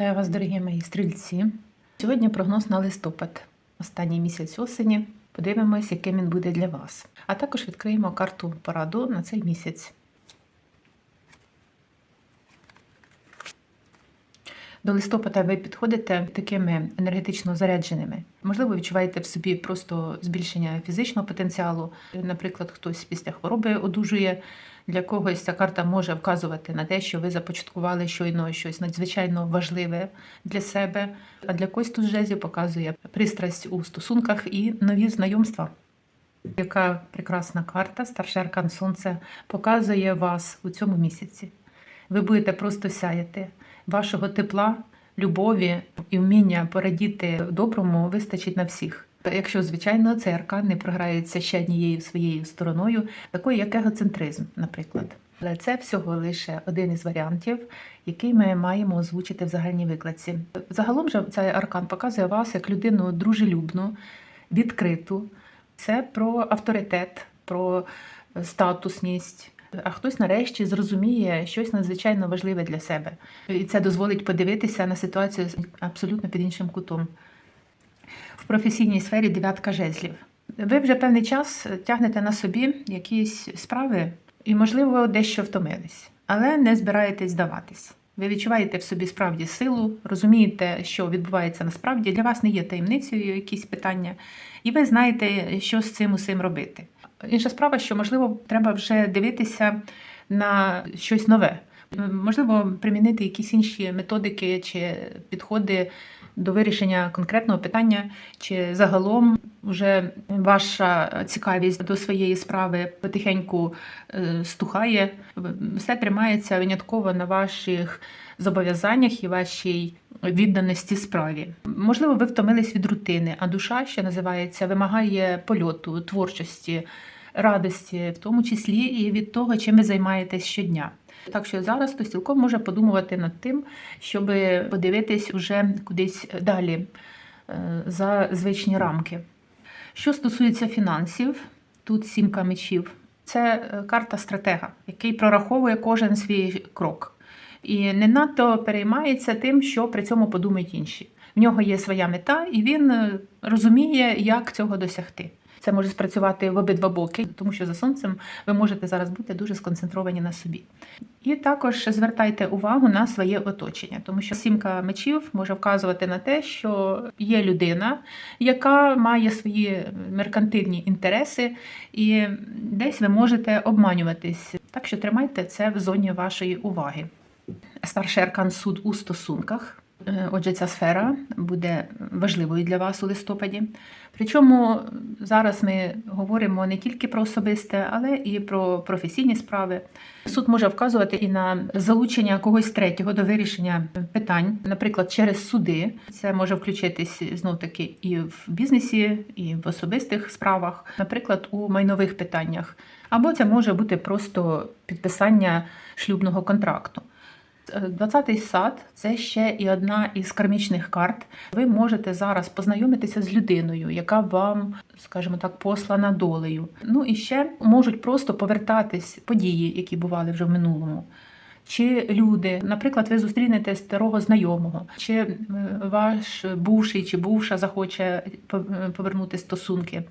Вітаю вас, дорогі мої стрільці. Сьогодні прогноз на листопад, останній місяць осені. Подивимось, яким він буде для вас. А також відкриємо карту пораду на цей місяць. До листопада ви підходите такими енергетично зарядженими. Можливо, відчуваєте в собі просто збільшення фізичного потенціалу. Наприклад, хтось після хвороби одужує. Для когось ця карта може вказувати на те, що ви започаткували щойно щось надзвичайно важливе для себе. А для когось тут жезлів показує пристрасть у стосунках і нові знайомства. Яка прекрасна карта, старший аркан Сонця, показує вас у цьому місяці. Ви будете просто сяяти. Вашого тепла, любові і вміння порадіти доброму вистачить на всіх. Якщо, звичайно, цей аркан не програється ще однією своєю стороною, такою як егоцентризм, наприклад. Але це всього лише один із варіантів, який ми маємо озвучити в загальній викладці. Загалом же цей аркан показує вас як людину дружелюбну, відкриту. Це про авторитет, про статусність. А хтось нарешті зрозуміє щось надзвичайно важливе для себе. І це дозволить подивитися на ситуацію абсолютно під іншим кутом. В професійній сфері дев'ятка жезлів. Ви вже певний час тягнете на собі якісь справи і, можливо, дещо втомились, але не збираєтесь здаватись. Ви відчуваєте в собі справді силу, розумієте, що відбувається насправді. Для вас не є таємницею якісь питання, і ви знаєте, що з цим усім робити. Інша справа, що можливо треба вже дивитися на щось нове. Можливо, примінити якісь інші методики чи підходи до вирішення конкретного питання, чи загалом вже ваша цікавість до своєї справи потихеньку е, стухає. Все тримається винятково на ваших зобов'язаннях і вашій відданості справі. Можливо, ви втомились від рутини, а душа, що називається, вимагає польоту, творчості, радості, в тому числі і від того, чим ви займаєтесь щодня. Так що зараз хтось цілком може подумувати над тим, щоб подивитись уже кудись далі е, за звичні рамки. Що стосується фінансів, тут сімка мечів. Це е, карта стратега, який прораховує кожен свій крок. І не надто переймається тим, що при цьому подумають інші. В нього є своя мета, і він е, розуміє, як цього досягти. Це може спрацювати в обидва боки, тому що за сонцем ви можете зараз бути дуже сконцентровані на собі. І також звертайте увагу на своє оточення, тому що сімка мечів може вказувати на те, що є людина, яка має свої меркантильні інтереси, і десь ви можете обманюватись. Так що тримайте це в зоні вашої уваги. Старший аркан суд у стосунках. Е, Отже, ця сфера буде важливою для вас у листопаді. Причому зараз ми говоримо не тільки про особисте, але і про професійні справи. Суд може вказувати і на залучення когось третього до вирішення питань, наприклад, через суди. Це може включитись знов таки і в бізнесі, і в особистих справах, наприклад, у майнових питаннях. Або це може бути просто підписання шлюбного контракту. 20-й сад це ще і одна із кармічних карт. Ви можете зараз познайомитися з людиною, яка вам, скажімо так, послана долею. Ну і ще можуть просто повертатись події, які бували вже в минулому. Чи люди, наприклад, ви зустрінете старого знайомого, чи е, ваш бувший чи бувша захоче повернути стосунки.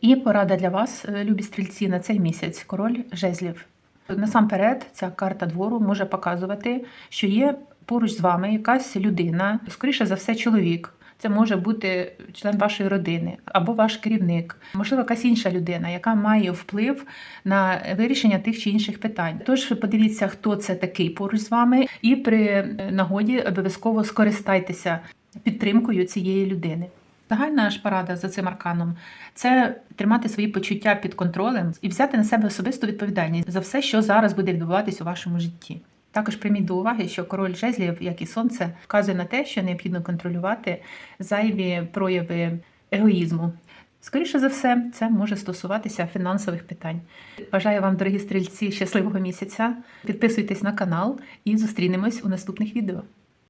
І порада для вас, е, любі стрільці, на цей місяць король жезлів. Насамперед, ця карта двору може показувати, що є поруч з вами якась людина, скоріше за все, чоловік. Це може бути член вашої родини або ваш керівник, можливо, якась інша людина, яка має вплив на вирішення тих чи інших питань. Тож подивіться, хто це такий поруч з вами, і при нагоді обов'язково скористайтеся підтримкою цієї людини. Загальна ж порада за цим арканом це тримати свої почуття під контролем і взяти на себе особисту відповідальність за все, що зараз буде відбуватись у вашому житті. Також прийміть до уваги, що король жезлів, як і сонце, вказує на те, що необхідно контролювати зайві прояви егоїзму. Скоріше за все, це може стосуватися фінансових питань. Бажаю вам, дорогі стрільці, щасливого місяця. Підписуйтесь на канал і зустрінемось у наступних відео.